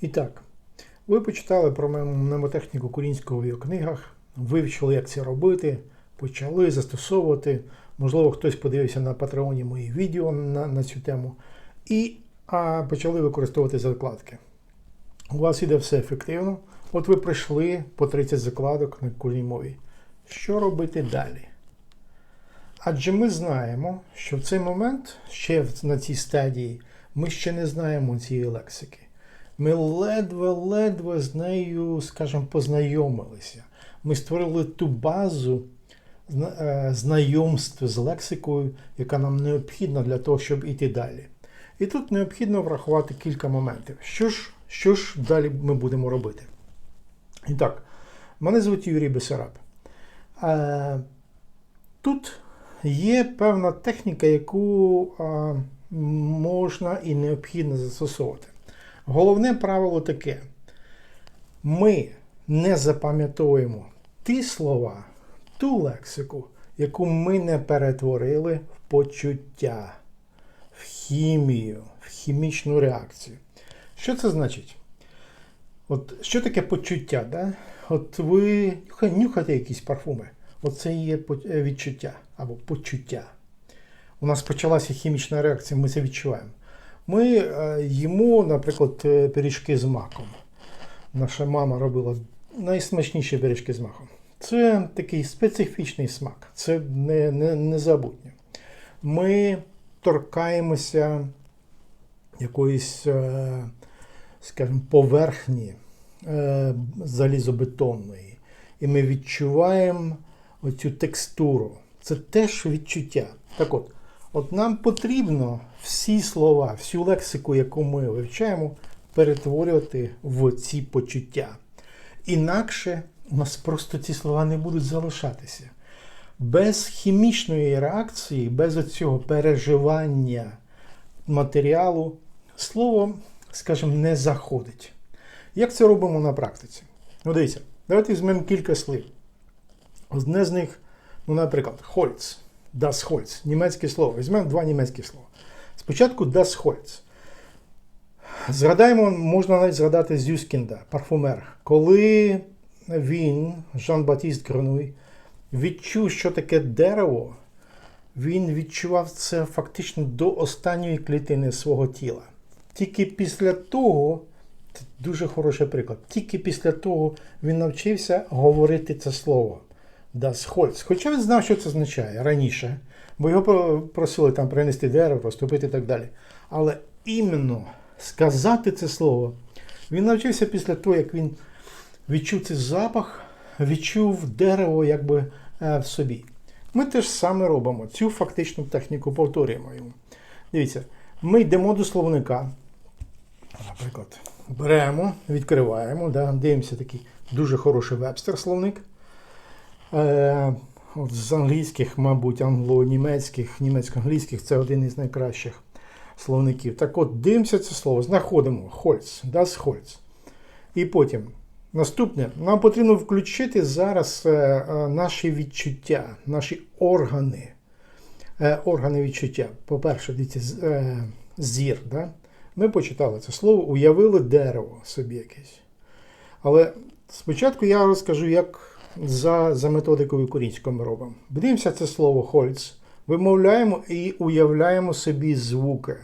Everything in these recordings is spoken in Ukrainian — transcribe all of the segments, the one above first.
І так, ви почитали про мнемотехніку українського в відеокнигах, вивчили, як це робити, почали застосовувати. Можливо, хтось подивився на Патреоні мої відео на, на цю тему. І а, почали використовувати закладки. У вас іде все ефективно. От ви пройшли по 30 закладок на кожній мові. Що робити далі? Адже ми знаємо, що в цей момент, ще на цій стадії, ми ще не знаємо цієї лексики. Ми ледве-ледве з нею, скажімо, познайомилися. Ми створили ту базу е, знайомств з лексикою, яка нам необхідна для того, щоб іти далі. І тут необхідно врахувати кілька моментів. Що ж, що ж далі ми будемо робити? І так, мене звуть Юрій Бесараб. Е, Тут є певна техніка, яку можна і необхідно застосовувати. Головне правило таке: ми не запам'ятовуємо ті слова, ту лексику, яку ми не перетворили в почуття, в хімію, в хімічну реакцію. Що це значить? От що таке почуття? Да? От ви нюха- нюхаєте якісь парфуми. Оце є е, відчуття або почуття. У нас почалася хімічна реакція, ми це відчуваємо. Ми е, їмо, наприклад, е, пиріжки з маком. Наша мама робила найсмачніші пиріжки з маком. Це такий специфічний смак, це не, не, незабутнє. Ми торкаємося якоїсь, е, скажімо, поверхні залізобетонної. І ми відчуваємо оцю текстуру. Це теж відчуття. Так от, от нам потрібно всі слова, всю лексику, яку ми вивчаємо, перетворювати в ці почуття. Інакше у нас просто ці слова не будуть залишатися. Без хімічної реакції, без цього переживання матеріалу, слово, скажімо, не заходить. Як це робимо на практиці? Ну, дивіться, давайте візьмемо кілька слів. Одне з них, ну, наприклад, Holz, Das Holz, німецьке слово. Візьмемо два німецькі слова. Спочатку Das Holz. Згадаємо, можна навіть згадати Зюскінда, парфумер. Коли він, Жан-Батіст Гренуй, відчув, що таке дерево, він відчував це фактично до останньої клітини свого тіла. Тільки після того, це дуже хороший приклад, тільки після того він навчився говорити це слово. Das Holz. Хоча він знав, що це означає раніше, бо його просили там принести дерево, розтопити і так далі. Але іменно сказати це слово він навчився після того, як він відчув цей запах, відчув дерево якби е, в собі. Ми теж саме робимо цю фактичну техніку, повторюємо йому. Дивіться, ми йдемо до словника. Наприклад, беремо, відкриваємо, да, дивимося такий дуже хороший вебстер словник. Е, з англійських, мабуть, англо-німецьких, німецько-англійських це один із найкращих словників. Так от, дивимося це слово, знаходимо Holz, das Holz. І потім наступне, нам потрібно включити зараз е, е, наші відчуття, наші органи. Органи відчуття. По-перше, дивіться, зір. Да? Ми почитали це слово, уявили дерево собі якесь. Але спочатку я розкажу, як за, за методикою українською ми робимо. Дивимося це слово Хольц, вимовляємо і уявляємо собі звуки.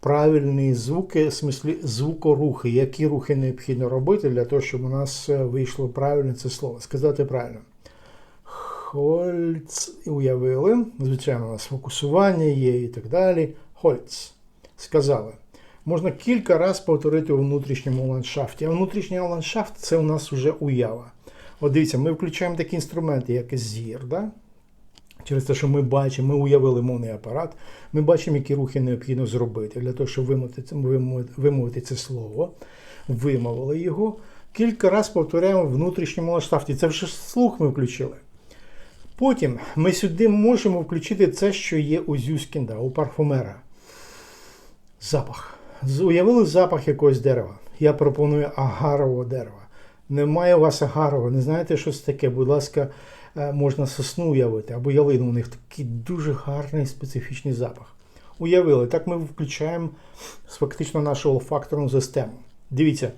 Правильні звуки, в смислі звукорухи, які рухи необхідно робити для того, щоб у нас е, вийшло правильне це слово. Сказати правильно. Хольц уявили. Звичайно, у нас фокусування є і так далі. Хольц. Сказали. Можна кілька разів повторити у внутрішньому ландшафті. А внутрішній ландшафт це у нас вже уява. От дивіться, ми включаємо такі інструменти, як зір. Да? Через те, що ми бачимо, ми уявили мовний апарат, ми бачимо, які рухи необхідно зробити для того, щоб вимовити, вимовити, це слово, вимовили його. Кілька разів повторяємо внутрішньому ландшафті. Це вже слух ми включили. Потім ми сюди можемо включити це, що є у Зюскінда, у парфумера. Запах. Уявили запах якогось дерева. Я пропоную агарового дерева. Немає у вас агарового, не знаєте, що це таке? Будь ласка, е, можна сосну уявити або ялину. У них такий дуже гарний специфічний запах. Уявили, так ми включаємо фактично нашу олфакторну систему. Дивіться,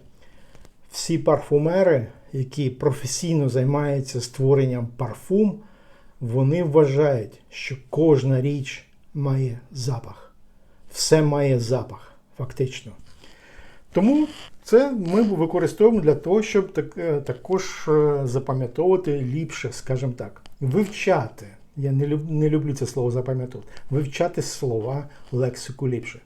всі парфумери, які професійно займаються створенням парфум, вони вважають, що кожна річ має запах. Все має запах, фактично. Тому це ми використовуємо для того, щоб так, е, також е, запам'ятовувати ліпше, скажімо так, вивчати. Я не, люб, не люблю це слово запам'ятовувати. Вивчати слова лексику ліпше.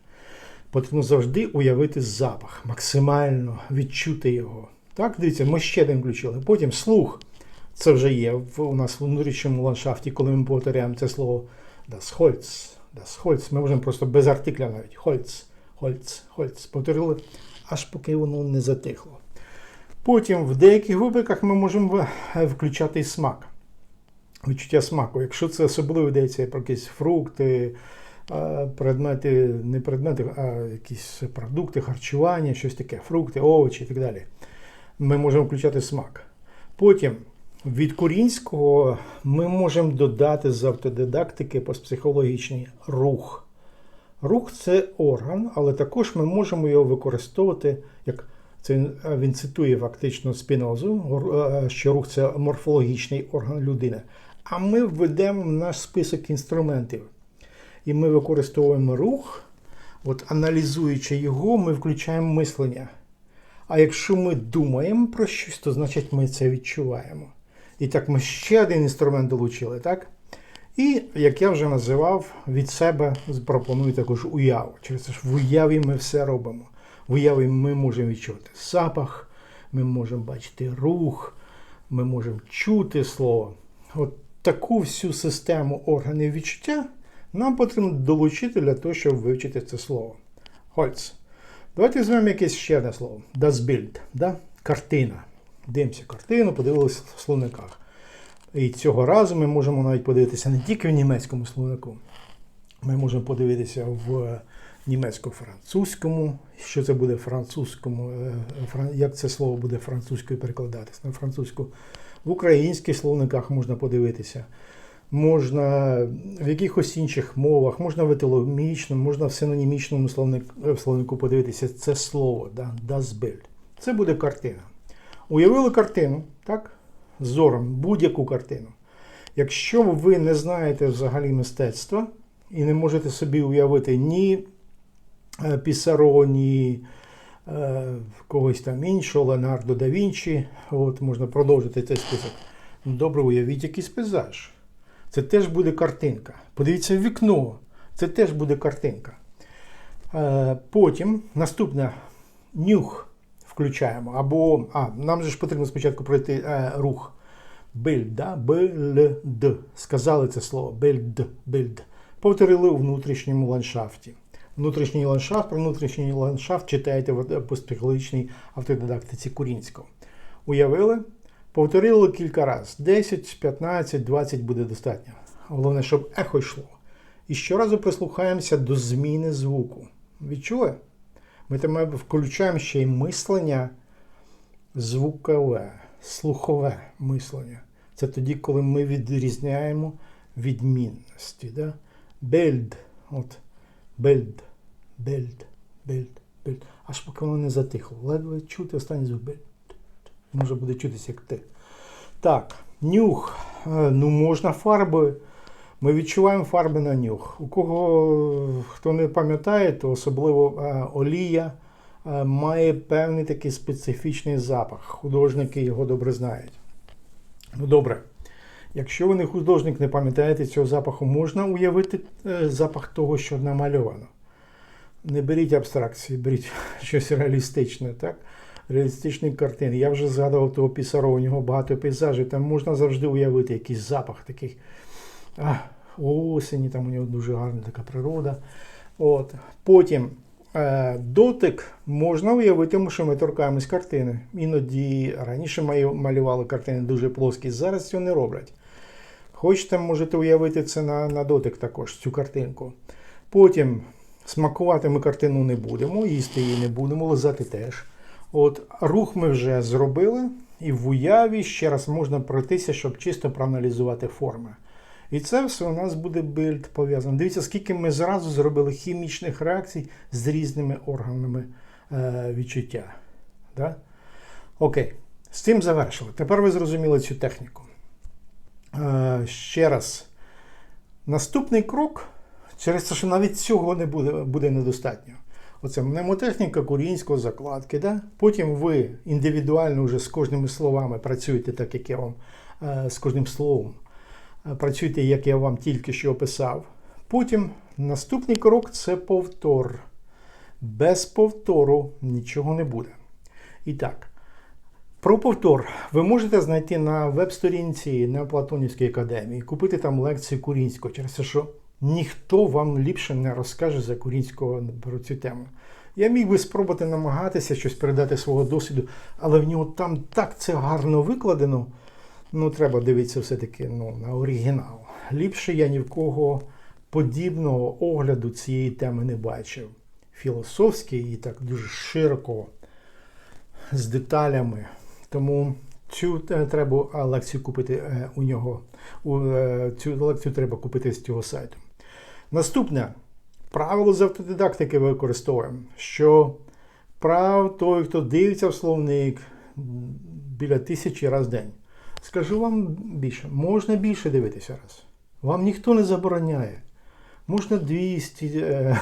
Потрібно завжди уявити запах, максимально відчути його. Так, дивіться, ми ще один включили. Потім слух. Це вже є в, у нас в внутрішньому ландшафті, коли ми повторяємо це слово das Holz. Das Holz. Ми можемо просто без артикля навіть. Holz, Holz, Holz. Повторили, аж поки воно не затихло. Потім в деяких випадках ми можемо включати і смак. Відчуття смаку. Якщо це особливо йдеться про якісь фрукти, е, предмети, не предмети, а якісь продукти, харчування, щось таке, фрукти, овочі і так далі. Ми можемо включати смак. Потім від корінського ми можемо додати з автодидактики постпсихологічний рух. Рух це орган, але також ми можемо його використовувати, як це він- е, він цитує фактично спінозу, е, що рух це морфологічний орган людини. А ми введемо в наш список інструментів. І ми використовуємо рух, от аналізуючи його, ми включаємо мислення. А якщо ми думаємо про щось, то значить ми це відчуваємо. І так ми ще один інструмент долучили, так? І, як я вже називав, від себе пропоную також уяву. Через це ж в уяві ми все робимо. В уяві ми можемо відчувати запах, ми можемо бачити рух, ми можемо чути слово. От таку всю систему органів відчуття нам потрібно долучити для того, щоб вивчити це слово. Holz. Давайте візьмемо якесь ще одне слово. Das Bild. Да? Картина. Дивимося картину, подивилися в словниках. І цього разу ми можемо навіть подивитися не тільки в німецькому словнику. Ми можемо подивитися в німецько-французькому. Що це буде французькому? е, Як це слово буде французькою перекладатись на французьку? В українських словниках можна подивитися. Можна в якихось інших мовах, можна в етилогічному, можна в синонімічному словник, е, словнику подивитися це слово, да, das Bild. Це буде картина. Уявили картину, так? Зором, будь-яку картину. Якщо ви не знаєте взагалі мистецтва і не можете собі уявити ні е, Пісаро, ні е, когось там іншого, Леонардо да Вінчі, от можна продовжити цей список. Добре, уявіть якийсь пейзаж. Це теж буде картинка. Подивіться вікно. Це теж буде картинка. Е, Потім наступне нюх включаємо. Або, а, нам же ж потрібно спочатку пройти е, рух. Бильд, да? Бильд. Сказали це слово. Бильд, бильд. Повторили у внутрішньому ландшафті. Внутрішній ландшафт, про внутрішній ландшафт читаєте в постпсихологічній автодидактиці Курінського. Уявили? Повторили кілька разів. 10, 15, 20 буде достатньо. Головне, щоб ехо йшло. І щоразу прислухаємося до зміни звуку. Відчули? Ми там включаємо ще й мислення звукове, слухове мислення. Це тоді, коли ми відрізняємо відмінності. Да? Бельд. От. Бельд. Бельд. Бельд. Бельд. Аж поки воно не затихло. Ледве чути останній звук. Бельд. Може буде чутися як ти. Так, нюх. Е, Ну, можна фарби. Ми відчуваємо фарби на нюх. У кого хто не пам'ятає, то особливо е, олія е, має певний такий специфічний запах. Художники його добре знають. Ну добре. Якщо ви не художник, не пам'ятаєте цього запаху, можна уявити е, запах того, що намальовано. Не беріть абстракції, беріть щось реалістичне, так? Реалістичні картини. Я вже згадував того Пісаро, у нього багато пейзажів. Там можна завжди уявити якийсь запах такий. Осені, там у нього дуже гарна така природа. От. Потім е, дотик можна уявити, тому що ми торкаємось картини. Іноді раніше маю- малювали картини дуже плоскі, зараз цього не роблять. Хочете, можете уявити це на, на дотик також, цю картинку. Потім смакувати ми картину не будемо, їсти її не будемо, лизати теж. От, рух ми вже зробили, і в уяві ще раз можна пройтися, щоб чисто проаналізувати форми. І це все у нас буде бильд пов'язано. Дивіться, скільки ми зразу зробили хімічних реакцій з різними органами е, відчуття. Да? Окей, з цим завершили. Тепер ви зрозуміли цю техніку. Е, ще раз. Наступний крок, через те, що навіть цього не буде, буде недостатньо. Оце мнемотехніка курінського закладки. Да? Потім ви індивідуально вже з кожними словами працюєте, так як я вам е, з кожним словом. Е, Працюєте, як я вам тільки що описав. Потім наступний крок це повтор. Без повтору нічого не буде. І так, про повтор ви можете знайти на веб-сторінці Неоплатонівської академії, купити там лекцію Курінського, через те, що ніхто вам ліпше не розкаже за Курінського про цю тему. Я міг би спробувати намагатися щось передати свого досвіду, але в нього там так це гарно викладено. Ну, треба дивитися все-таки ну, на оригінал. Ліпше я ні в кого подібного огляду цієї теми не бачив. Філософський і так дуже широко, з деталями. Тому цю треба лекцію купити е, у нього. Е, Цю лекцію треба купити з цього сайту. Наступне правило з автодидактики використовуємо, що прав той, хто дивиться в словник біля тисячі раз в день. Скажу вам більше, можна більше дивитися раз. Вам ніхто не забороняє. Можна 200, е,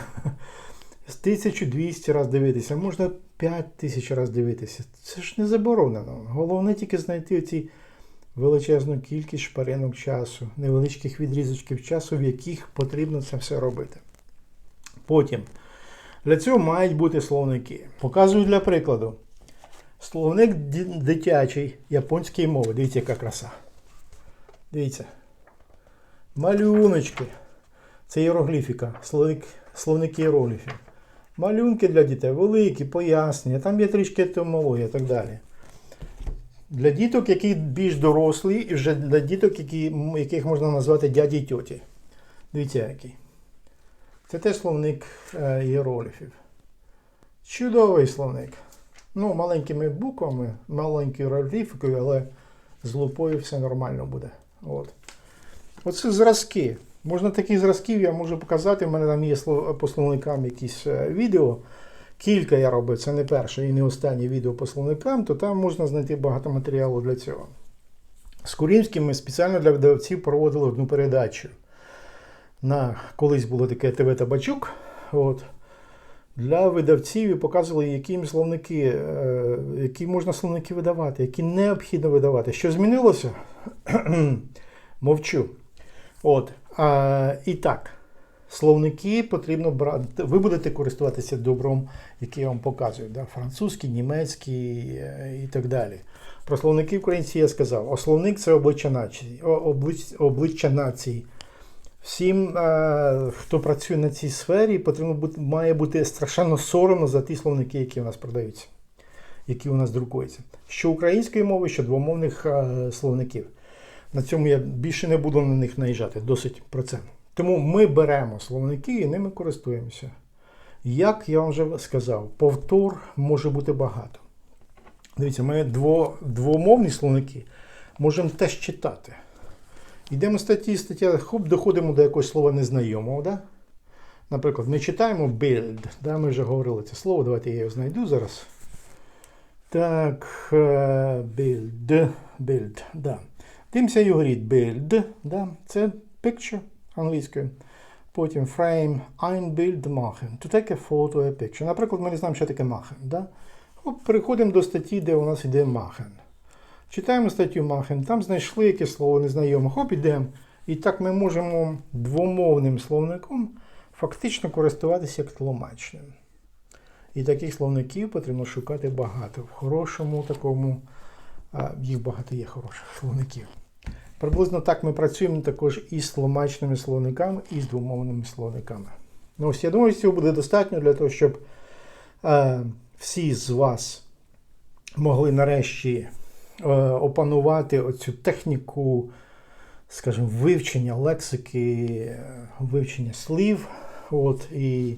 з 1200 раз дивитися, можна 5000 раз дивитися. Це ж не заборонено. Головне тільки знайти ці величезну кількість шпаринок часу, невеличких відрізочків часу, в яких потрібно це все робити. Потім для цього мають бути словники. Показую для прикладу. Словник дитячий японської мови. Дивіться, яка краса. Дивіться. Малюночки. Це іерогліфіка, словник, словники іерогліфів. Малюнки для дітей, великі, пояснення, там є трішки етимологія і так далі. Для діток, які більш дорослі, і вже для діток, які, яких можна назвати дяді і тьоті. Дивіться, який. Це теж словник е, іерогліфів. Чудовий словник. Ну, маленькими буквами, маленькою іерогліфікою, але з лупою все нормально буде. От. Оце зразки. Можна таких зразків, я можу показати. У мене там є сло- якісь е, відео. Кілька я робив, це не перше і не останнє відео пословникам, то там можна знайти багато матеріалу для цього. З Курінським ми спеціально для видавців проводили одну передачу. На, колись було таке ТВ Табачук. От, для видавців і показували, які їм словники, е, які можна словники видавати, які необхідно видавати. Що змінилося? Мовчу. От. А, і так, словники потрібно брати. Ви будете користуватися добром, який я вам показую. Да? Французький, німецький е, і так далі. Про словники українці я сказав. А словник це обличчя нації. О- облич- обличчя нації. Всім, е, хто працює на цій сфері, потрібно бути, має бути страшенно соромно за ті словники, які у нас продаються, які у нас друкуються. Що української мови, що двомовних е, словників. На цьому я більше не буду на них наїжджати, досить про це. Тому ми беремо словники і ними користуємося. Як я вам вже сказав, повтор може бути багато. Дивіться, ми дво, двомовні словники можемо теж читати. Йдемо статті, стаття, хоп, доходимо до якогось слова незнайомого. Да? Наприклад, ми читаємо build, да? ми вже говорили це слово, давайте я його знайду зараз. Так, е, build, build, да. Дивимося і говорить build, да? це picture англійською. Потім frame, ein Bild machen. To take a photo, a picture. Наприклад, ми не знаємо, що таке machen. Да? Переходимо до статті, де у нас йде machen. Читаємо статтю Махен, там знайшли якесь слово незнайоме, хоп, ідемо. І так ми можемо двомовним словником фактично користуватися як тлумачним. І таких словників потрібно шукати багато. В хорошому такому, а, їх багато є хороших словників. Приблизно так ми працюємо також і з тлумачними словниками, і з двомовними словниками. Ну, ось я думаю, цього буде достатньо для того, щоб е, всі з вас могли нарешті опанувати оцю техніку, скажімо, вивчення лексики, е, вивчення слів. От, і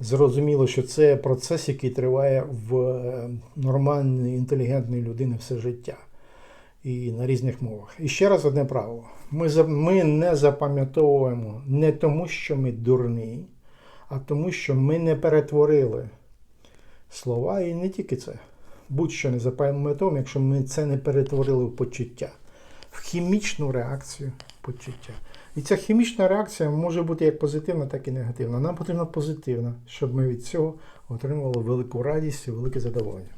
зрозуміло, що це процес, який триває в е, нормальної, інтелігентної людини все життя. І на різних мовах. І ще раз одне правило. Ми, ми не запам'ятовуємо не тому, що ми дурні, а тому, що ми не перетворили слова, і не тільки це. Будь-що не запам'ятовуємо, якщо ми це не перетворили в почуття, в хімічну реакцію почуття. І ця хімічна реакція може бути як позитивна, так і негативна. Нам потрібна позитивна, щоб ми від цього отримували велику радість і велике задоволення.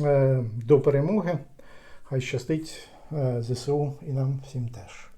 Е, До перемоги. Хай щастить е, ЗСУ і нам всім теж.